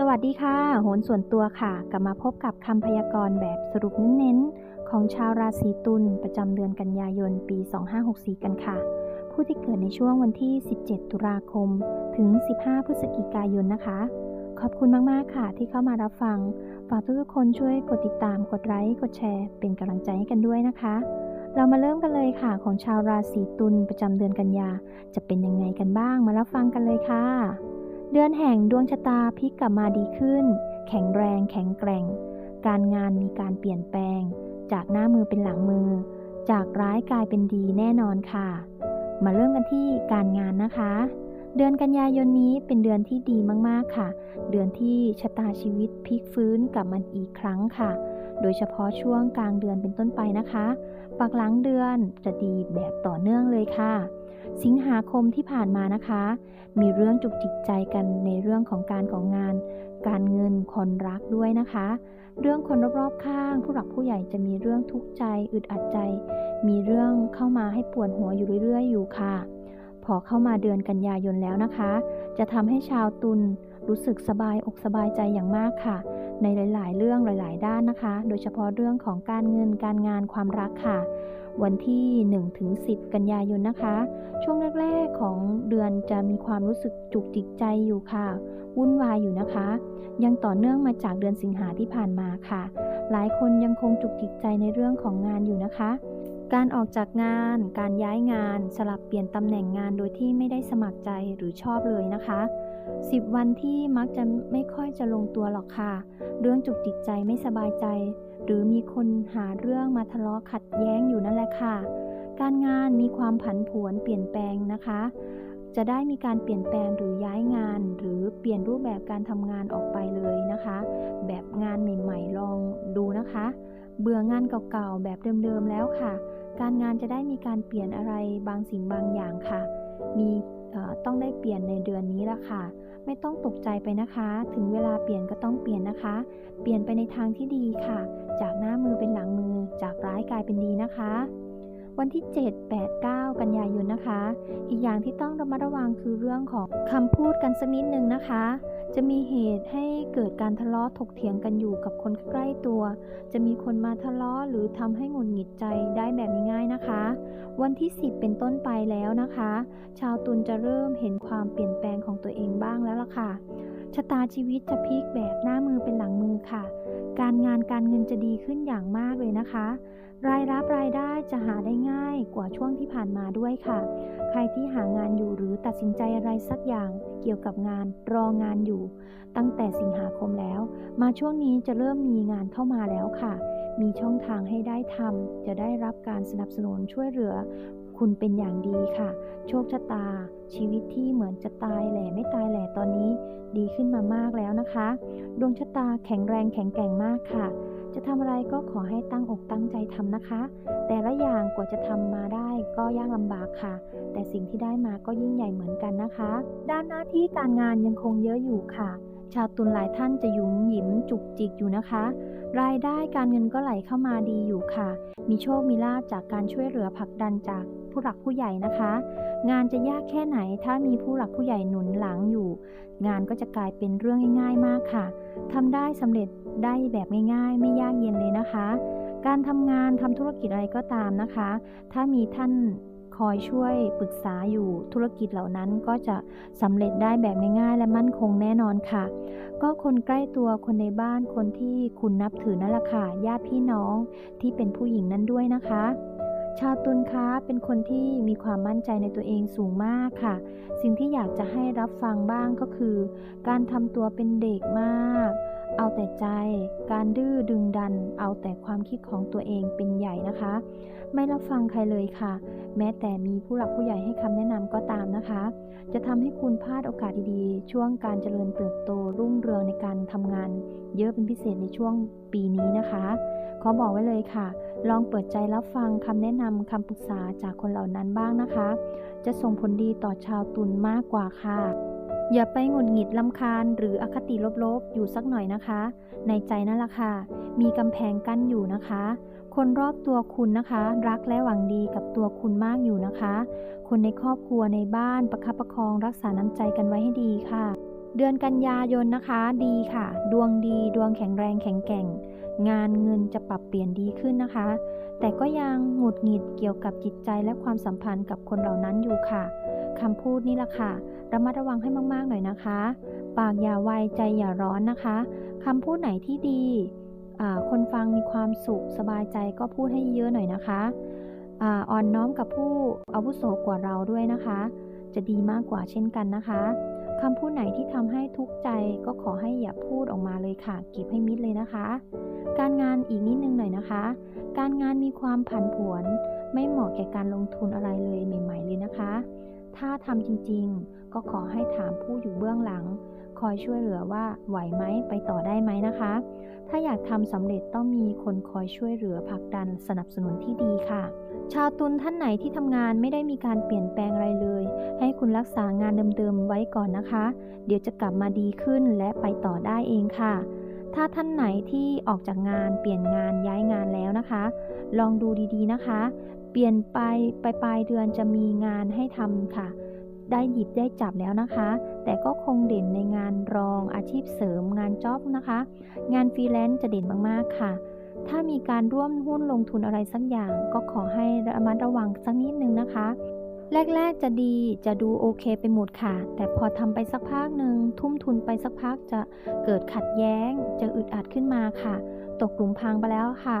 สวัสดีค่ะ โหนส่วนตัวค่ะ กลับมาพบกับคำพยากรณ์แบบสรุปเน้นๆ ของชาวราศีตุลประจำเดือนกันยายนปี 2564 กันค่ะ ผู้ที่เกิดในช่วงวันที่ 17 ตุลาคม ถึง 15 พฤศจิกายนนะคะ ขอบคุณมาก ๆ ค่ะ ที่เข้ามารับฟัง ฝากทุกๆคนช่วยกดติดตาม กดไลค์ กดแชร์ เป็นกำลังใจให้กันด้วยนะคะ เรามาเริ่มกันเลยค่ะ ของชาวราศีตุลประจำเดือนกันยา จะเป็นยังไงกันบ้าง มารับฟังกันเลยค่ะ เดือนแห่งดวงชะตาพลิกกลับมาดีขึ้น แข็งแรงแข็งแกร่ง การงานมีการเปลี่ยนแปลง จากหน้ามือเป็นหลังมือ จากร้ายกลายเป็นดีแน่นอนค่ะ มาเริ่มกันที่การงานนะคะ เดือนกันยายนนี้เป็นเดือนที่ดีมากๆค่ะ เดือนที่ชะตาชีวิตพลิกฟื้นกลับมันอีกครั้งค่ะ โดยเฉพาะช่วงกลางเดือนเป็นต้นไปนะคะ ปักหลังเดือนจะดีแบบต่อเนื่องเลยค่ะ สิงหาคมที่ผ่านมานะคะ มีเรื่องจุกจิกใจกันในเรื่องของการของงาน การเงินคนรักด้วยนะคะ เรื่องคนรอบๆข้าง ผู้หลักผู้ใหญ่จะมีเรื่องทุกข์ใจอึดอัดใจ มีเรื่องเข้ามาให้ปวดหัวอยู่เรื่อยๆ อยู่ค่ะ พอเข้ามาเดือนกันยายนแล้วนะคะ จะทำให้ชาวตุลรู้สึกสบายอกสบายใจอย่างมากค่ะ ในหลาย ๆ เรื่องหลาย ๆ ด้านนะคะ โดยเฉพาะเรื่องของการเงินการงานความรักค่ะ วันที่1ถึง10 กันยายนนะคะ ช่วงแรกๆของเดือนจะมีความรู้สึกจุกจิกใจอยู่ค่ะ วุ่นวายอยู่นะคะ ยังต่อเนื่องมาจากเดือนสิงหาที่ผ่านมาค่ะ หลายคนยังคงจุกจิกใจในเรื่องของงานอยู่นะคะ การออกจากงาน การย้ายงาน สลับเปลี่ยนตำแหน่งงานโดยที่ไม่ได้สมัครใจหรือชอบเลยนะคะ10 วันที่มักจะไม่ค่อยจะลงตัวหรอกค่ะ เรื่องจุกจิกใจไม่สบายใจ หรือมีคนหาเรื่องมาทะเลาะขัดแย้งอยู่นั่นแหละค่ะ การงานมีความผันผวนเปลี่ยนแปลงนะคะ จะได้มีการเปลี่ยนแปลงหรือย้ายงาน หรือเปลี่ยนรูปแบบการทำงานออกไปเลยนะคะ แบบงานใหม่ๆลองดูนะคะ เบื่องานเก่าๆแบบเดิมๆแล้วค่ะ การงานจะได้มีการเปลี่ยนอะไรบางสิ่งบางอย่างค่ะ มีต้องได้เปลี่ยนในเดือนนี้ละค่ะ ไม่ต้องตกใจไปนะคะ ถึงเวลาเปลี่ยนก็ต้องเปลี่ยนนะคะ เปลี่ยนไปในทางที่ดีค่ะ จากหน้ามือเป็นหลังมือ จากร้ายกลายเป็นดีนะคะ วันที่ 7 8 9 กันยายนนะคะ อีกอย่างที่ต้องระมัดระวังคือเรื่องของคำพูดกันสักนิดนึงนะคะ จะมีเหตุให้เกิดการทะเลาะถกเถียงกันอยู่กับคนใกล้ตัว จะมีคนมาทะเลาะหรือทำให้หงุดหงิดใจได้แบบง่ายๆนะคะ วันที่ 10 เป็นต้นไปแล้วนะคะ ชาวตุลจะเริ่มเห็นความเปลี่ยนแปลงของตัวเองบ้างแล้วล่ะค่ะชะตาชีวิตจะพลิกแบบหน้ามือเป็นหลังมือค่ะ การงานการเงินจะดีขึ้นอย่างมากเลยนะคะ รายรับรายได้จะหาได้ง่ายกว่าช่วงที่ผ่านมาด้วยค่ะ ใครที่หางานอยู่หรือตัดสินใจอะไรสักอย่างเกี่ยวกับงานรองานอยู่ ตั้งแต่สิงหาคมแล้ว มาช่วงนี้จะเริ่มมีงานเข้ามาแล้วค่ะ มีช่องทางให้ได้ทำจะได้รับการสนับสนุนช่วยเหลือ คุณเป็นอย่างดีค่ะ โชคชะตา ชีวิตที่เหมือนจะตายแหล่ไม่ตายแหล่ตอนนี้ ดีขึ้นมามากแล้วนะคะ ดวงชะตาแข็งแรงแข็งแกร่งมากค่ะ จะทำอะไรก็ขอให้ตั้งอกตั้งใจทำนะคะ แต่ละอย่างกว่าจะทำมาได้ก็ยากลำบากค่ะ แต่สิ่งที่ได้มาก็ยิ่งใหญ่เหมือนกันนะคะ ด้านหน้าที่การงานยังคงเยอะอยู่ค่ะชาวตุลหลายท่านจะหยุมหยิมจุกจิกอยู่นะคะ รายได้การเงินก็ไหลเข้ามาดีอยู่ค่ะ มีโชคมีลาภจากการช่วยเหลือผลักดันจาก ผู้หลักผู้ใหญ่นะคะ งานจะยากแค่ไหนถ้ามีผู้หลักผู้ใหญ่หนุนหลังอยู่ งานก็จะกลายเป็นเรื่องง่าย ๆมากค่ะทำได้สำเร็จได้แบบง่ายๆ ไม่ยากเย็นเลยนะคะ การทำงานทำธุรกิจอะไรก็ตามนะคะ ถ้ามีท่านคอยช่วยปรึกษาอยู่ธุรกิจเหล่านั้นก็จะสำเร็จได้แบบง่ายๆ และมั่นคงแน่นอนค่ะ ก็คนใกล้ตัวคนในบ้านคนที่คุณนับถือนั่นแหละค่ะญาติพี่น้องที่เป็นผู้หญิงนั้นด้วยนะคะ ชาวตุลค้าเป็นคนที่มีความมั่นใจในตัวเองสูงมากค่ะ สิ่งที่อยากจะให้รับฟังบ้างก็คือ การทำตัวเป็นเด็กมาก เอาแต่ใจ การดื้อดึงดัน เอาแต่ความคิดของตัวเองเป็นใหญ่นะคะ ไม่รับฟังใครเลยค่ะ แม้แต่มีผู้หลักผู้ใหญ่ให้คำแนะนำก็ตามนะคะ จะทำให้คุณพลาดโอกาสดีๆ ช่วงการเจริญเติบโตรุ่งเรืองในการทำงาน เยอะเป็นพิเศษในช่วงปีนี้นะคะ ขอบอกไว้เลยค่ะ ลองเปิดใจรับฟังคำแนะนำคำปรึกษาจากคนเหล่านั้นบ้างนะคะ จะส่งผลดีต่อชาวตุลมากกว่าค่ะ อย่าไปหงุดหงิดลำคาญหรืออคติลบๆ อยู่สักหน่อยนะคะ ในใจนั่นแหละค่ะ มีกำแพงกั้นอยู่นะคะ คนรอบตัวคุณนะคะ รักและหวังดีกับตัวคุณมากอยู่นะคะ คนในครอบครัวในบ้านประคับประคองรักษาน้ำใจกันไว้ให้ดีค่ะ เดือนกันยายนนะคะดีค่ะ ดวงดีดวงแข็งแรงแข็งแกร่ง งานเงินจะปรับเปลี่ยนดีขึ้นนะคะ แต่ก็ยังหงุดหงิดเกี่ยวกับจิตใจและความสัมพันธ์กับคนเหล่านั้นอยู่ค่ะ คำพูดนี่แหละค่ะ ระมัดระวังให้มากๆหน่อยนะคะ ปากอย่าไวใจอย่าร้อนนะคะคำพูดไหนที่ดี คนฟังมีความสุขสบายใจก็พูดให้เยอะหน่อยนะคะอ่อ่อนน้อมกับผู้อาวุโสกว่าเราด้วยนะคะ จะดีมากกว่าเช่นกันนะคะคำพูดไหนที่ทำให้ทุกข์ใจก็ขอให้อย่าพูดออกมาเลยค่ะ เก็บให้มิดเลยนะคะ การงานอีกนิดนึงหน่อยนะคะ การงานมีความผันผวน ไม่เหมาะแก่การลงทุนอะไรเลยใหม่ ๆ เลยนะคะ ถ้าทำจริงๆ ก็ขอให้ถามผู้อยู่เบื้องหลัง คอยช่วยเหลือว่าไหวไหมไปต่อได้ไหมนะคะ ถ้าอยากทำสำเร็จต้องมีคนคอยช่วยเหลือผลักดันสนับสนุนที่ดีค่ะ ชาวตุลท่านไหนที่ทำงานไม่ได้มีการเปลี่ยนแปลงอะไรเลย ให้คุณรักษางานเดิมๆไว้ก่อนนะคะ เดี๋ยวจะกลับมาดีขึ้นและไปต่อได้เองค่ะถ้าท่านไหนที่ออกจากงานเปลี่ยนงานย้ายงานแล้วนะคะ ลองดูดีๆนะคะ เปลี่ยนไปไปปลายเดือนจะมีงานให้ทำค่ะ ได้หยิบได้จับแล้วนะคะ แต่ก็คงเด่นในงานรองอาชีพเสริมงานจ็อบนะคะ งานฟรีแลนซ์จะเด่นมากๆค่ะ ถ้ามีการร่วมหุ้นลงทุนอะไรสักอย่าง ก็ขอให้ระมัดระวังสักนิดนึงนะคะแรก ๆ จะดีจะดูโอเคไปหมดค่ะ แต่พอทำไปสักพักหนึ่งทุ่มทุนไปสักพักจะเกิดขัดแย้ง จะอึดอัดขึ้นมาค่ะ ตกหลุมพรางไปแล้วค่ะ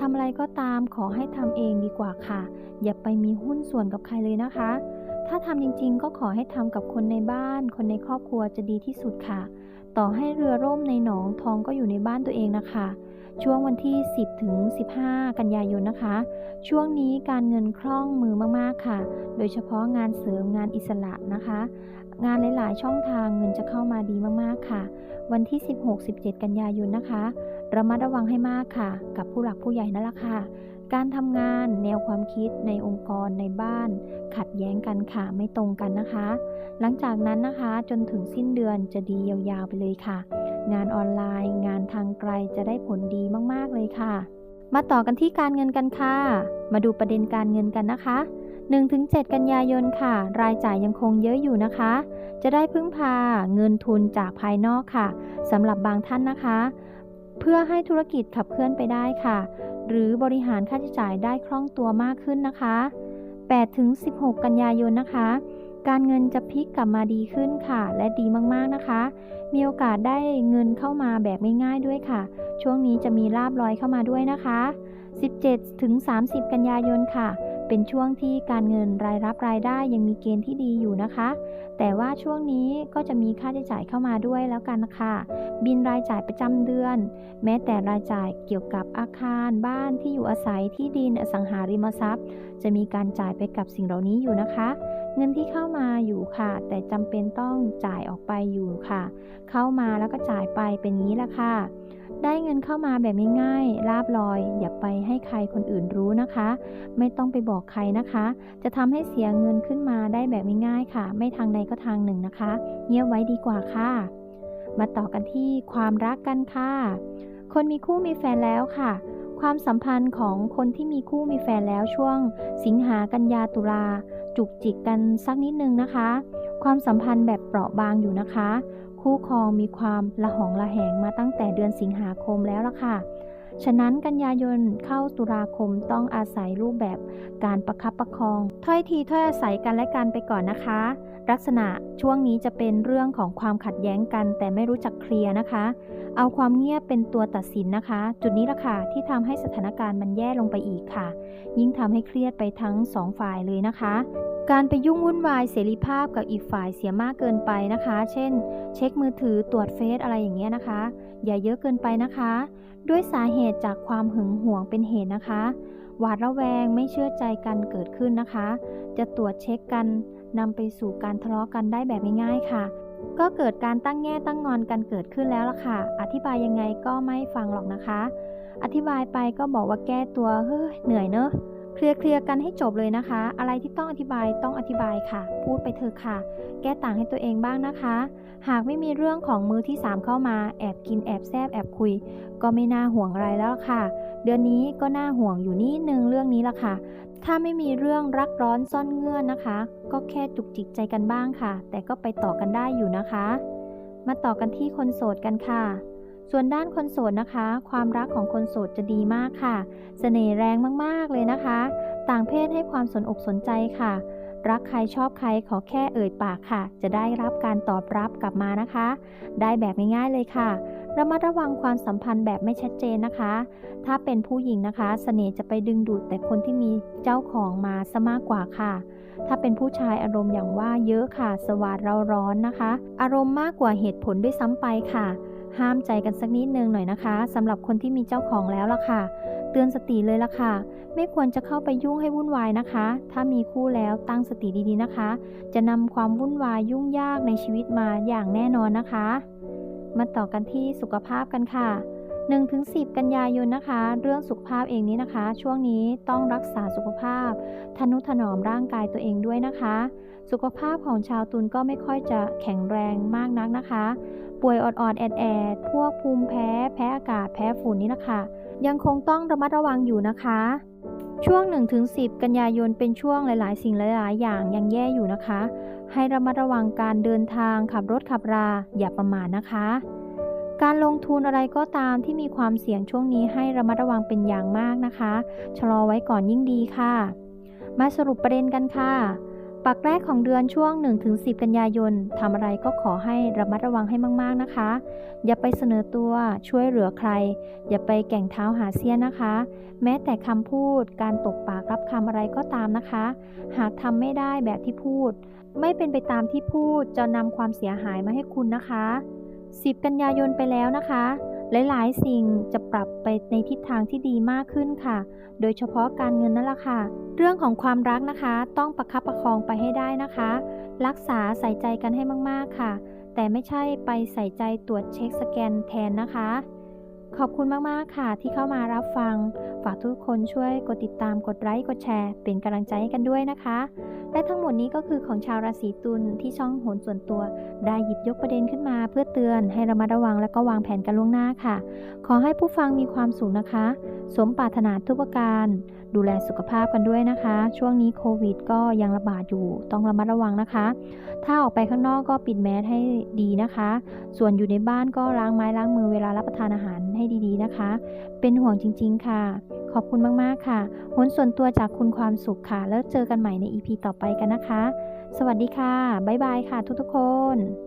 ทำอะไรก็ตามขอให้ทำเองดีกว่าค่ะ อย่าไปมีหุ้นส่วนกับใครเลยนะคะ ถ้าทำจริงๆ ก็ขอให้ทำกับคนในบ้าน คนในครอบครัวจะดีที่สุดค่ะ ต่อให้เรือร่มในหนองทองก็อยู่ในบ้านตัวเองนะคะ ช่วงวันที่ 10 ถึง 15 กันยายนนะคะ ช่วงนี้การเงินคล่องมือมากๆค่ะ โดยเฉพาะงานเสริมงานอิสระนะคะ งานหลาย ๆ ช่องทางเงินจะเข้ามาดีมาก ๆ ค่ะ วันที่ 16-17 กันยายนนะคะ ระมัดระวังให้มากค่ะ กับผู้หลักผู้ใหญ่นั่นแหละค่ะ การทำงานแนวความคิดในองค์กรในบ้าน ขัดแย้งกันค่ะไม่ตรงกันนะคะ หลังจากนั้นนะคะจนถึงสิ้นเดือนจะดียาว ๆ ไปเลยค่ะ งานออนไลน์ งานทางไกลจะได้ผลดีมาก ๆ เลยค่ะ มาต่อกันที่การเงินกันค่ะ มาดูประเด็นการเงินกันนะคะ 1-7 กันยายนค่ะ รายจ่ายยังคงเยอะอยู่นะคะ จะได้พึ่งพาเงินทุนจากภายนอกค่ะสำหรับบางท่านนะคะ เพื่อให้ธุรกิจขับเคลื่อนไปได้ค่ะ หรือบริหารค่าใช้จ่ายได้คล่องตัวมากขึ้นนะคะ8-16 กันยายนนะคะ การเงินจะพลิกกลับมาดีขึ้นค่ะ และดีมากๆนะคะ มีโอกาสได้เงินเข้ามาแบบง่ายๆด้วยค่ะ ช่วงนี้จะมีลาบลอยเข้ามาด้วยนะคะ 17ถึง30 กันยายนค่ะ เป็นช่วงที่การเงินรายรับรายได้ยังมีเกณฑ์ที่ดีอยู่นะคะ แต่ว่าช่วงนี้ก็จะมีค่าใช้จ่ายเข้ามาด้วยแล้วกันค่ะ บินรายจ่ายประจำเดือน แม้แต่รายจ่ายเกี่ยวกับอาคาร บ้านที่อยู่อาศัยที่ดินอสังหาริมทรัพย์ จะมีการจ่ายไปกับสิ่งเหล่านี้อยู่นะคะ เงินที่เข้ามาอยู่ค่ะ แต่จำเป็นต้องจ่ายออกไปอยู่ค่ะ เข้ามาแล้วก็จ่ายไปเป็นงี้ละค่ะ ได้เงินเข้ามาแบบง่ายๆลาบลอย อย่าไปให้ใครคนอื่นรู้นะคะ ไม่ต้องไปบอกใครนะคะ จะทำให้เสียเงินขึ้นมาได้แบบง่ายๆค่ะ ไม่ทางใดก็ทางหนึ่งนะคะ เงียบไว้ดีกว่าค่ะ มาต่อกันที่ความรักกันค่ะ คนมีคู่มีแฟนแล้วค่ะความสัมพันธ์ของคนที่มีคู่มีแฟนแล้วช่วง สิงหากันยาตุลา จุกจิกกันสักนิดนึงนะคะ ความสัมพันธ์แบบเปราะบางอยู่นะคะ คู่ครองมีความละหองละแหงมาตั้งแต่เดือนสิงหาคมแล้วล่ะค่ะ ฉะนั้นกันยายนเข้าตุลาคมต้องอาศัยรูปแบบการประคับประคอง ถ้อยทีถ้อยอาศัยกันและกันไปก่อนนะคะ ลักษณะช่วงนี้จะเป็นเรื่องของความขัดแย้งกัน แต่ไม่รู้จักเคลียร์นะคะ เอาความเงียบเป็นตัวตัดสินนะคะ จุดนี้ละค่ะที่ทำให้สถานการณ์มันแย่ลงไปอีกค่ะ ยิ่งทำให้เครียดไปทั้งสองฝ่ายเลยนะคะการไปยุ่งวุ่นวายเสรีภาพกับอีกฝ่ายเสียมากเกินไปนะคะ เช่น เช็คมือถือตรวจเฟซอะไรอย่างเงี้ยนะคะ อย่าเยอะเกินไปนะคะ ด้วยสาเหตุจากความหึงหวงเป็นเหตุนะคะ หวาดระแวงไม่เชื่อใจกันเกิดขึ้นนะคะ จะตรวจเช็คกันนำไปสู่การทะเลาะกันได้แบบง่ายๆค่ะ ก็เกิดการตั้งแง่ตั้งงอนกันเกิดขึ้นแล้วล่ะค่ะ อธิบายยังไงก็ไม่ฟังหรอกนะคะ อธิบายไปก็บอกว่าแก้ตัวเฮ้ยเหนื่อยเนอะ เคลียร์เคลียร์กันให้จบเลยนะคะ อะไรที่ต้องอธิบายต้องอธิบายค่ะ พูดไปเถอะค่ะ แก้ต่างให้ตัวเองบ้างนะคะ หากไม่มีเรื่องของมือที่ 3 เข้ามาแอบกินแอบแซบแอบคุย ก็ไม่น่าห่วงอะไรแล้วค่ะ เดือนนี้ก็น่าห่วงอยู่นิดนึงเรื่องนี้ละค่ะ ถ้าไม่มีเรื่องรักร้อนซ่อนเงื่อนนะคะ ก็แค่จุกจิกใจกันบ้างค่ะ แต่ก็ไปต่อกันได้อยู่นะคะ มาต่อกันที่คนโสดกันค่ะ ส่วนด้านคนโสดนะคะ ความรักของคนโสดจะดีมากค่ะเสน่ห์แรงมากๆเลยนะคะ ต่างเพศให้ความสนอกสนใจค่ะ รักใครชอบใครขอแค่เอ่ยปากค่ะ จะได้รับการตอบรับกลับมานะคะ ได้แบบง่ายๆเลยค่ะระมัดระวังความสัมพันธ์แบบไม่ชัดเจนนะคะ ถ้าเป็นผู้หญิงนะคะเสน่ห์จะไปดึงดูดแต่คนที่มีเจ้าของมาซะมากกว่าค่ะ ถ้าเป็นผู้ชายอารมณ์อย่างว่าเยอะค่ะ สวาดเราร้อนนะคะ อารมณ์มากกว่าเหตุผลด้วยซ้ำไปค่ะ ห้ามใจกันสักนิดนึงหน่อยนะคะสำหรับคนที่มีเจ้าของแล้วล่ะค่ะ เตือนสติเลยล่ะค่ะ ไม่ควรจะเข้าไปยุ่งให้วุ่นวายนะคะ ถ้ามีคู่แล้วตั้งสติดีๆนะคะ จะนำความวุ่นวายยุ่งยากในชีวิตมาอย่างแน่นอนนะคะ มาต่อกันที่สุขภาพกันค่ะ 1-10 กันยายนนะคะ เรื่องสุขภาพเองนี้นะคะ ช่วงนี้ต้องรักษาสุขภาพ ทนุถนอมร่างกายตัวเองด้วยนะคะ สุขภาพของชาวตุลก็ไม่ค่อยจะแข็งแรงมากนักนะคะ ป่วยออดๆแอดแอดๆพวกภูมิแพ้แพ้อากาศแพ้ฝุ่นนี่นะคะ ยังคงต้องระมัดระวังอยู่นะคะช่วง 1-10 กันยายนเป็นช่วงหลาย ๆ สิ่งหลาย ๆ อย่างยังแย่อยู่นะคะ ให้ระมัดระวังการเดินทางขับรถขับราอย่าประมาทนะคะ การลงทุนอะไรก็ตามที่มีความเสี่ยงช่วงนี้ให้ระมัดระวังเป็นอย่างมากนะคะ ชะลอไว้ก่อนยิ่งดีค่ะ มาสรุปประเด็นกันค่ะ ปักแรกของเดือนช่วง 1-10 กันยายนทำอะไรก็ขอให้ระมัดระวังให้มากๆนะคะ อย่าไปเสนอตัวช่วยเหลือใคร อย่าไปแก่งเท้าหาเสี้ยนนะคะ แม้แต่คำพูด การตกปากรับคำอะไรก็ตามนะคะ หากทำไม่ได้แบบที่พูด ไม่เป็นไปตามที่พูดจะนำความเสียหายมาให้คุณนะคะ 10 กันยายนไปแล้วนะคะ หลายๆ สิ่งจะปรับไปในทิศทางที่ดีมากขึ้นค่ะ โดยเฉพาะการเงินนั่นแหละค่ะ เรื่องของความรักนะคะ ต้องประคับประคองไปให้ได้นะคะ รักษาใส่ใจกันให้มากๆค่ะ แต่ไม่ใช่ไปใส่ใจตรวจเช็คสแกนแทนนะคะ ขอบคุณมากๆค่ะที่เข้ามารับฟัง ฝากทุกคนช่วยกดติดตามกดไลค์กดแชร์ เป็นกำลังใจให้กันด้วยนะคะ และทั้งหมดนี้ก็คือของชาวราศีตุลที่ช่องโหนส่วนตัว ได้หยิบยกประเด็นขึ้นมา เพื่อเตือนให้ระมัดระวังและก็วางแผนกันล่วงหน้าค่ะ ขอให้ผู้ฟังมีความสุขนะคะ สมปรารถนาทุกประการ ดูแลสุขภาพกันด้วยนะคะ ช่วงนี้โควิด ก็ยังระบาดอยู่ต้องระมัดระวังนะคะ ถ้าออกไปข้างนอกก็ปิดแมสให้ดีนะคะ ส่วนอยู่ในบ้านก็ล้างไม้ล้างมือเวลารับประทานอาหารให้ดีๆนะคะ เป็นห่วงจริง ๆ ค่ะ ขอบคุณมาก ๆ ค่ะหนส่วนตัวจากคุณความสุขค่ะ แล้วเจอกันใหม่ใน EP ต่อไปกันนะคะ สวัสดีค่ะ บ๊ายบายค่ะทุก ๆ คน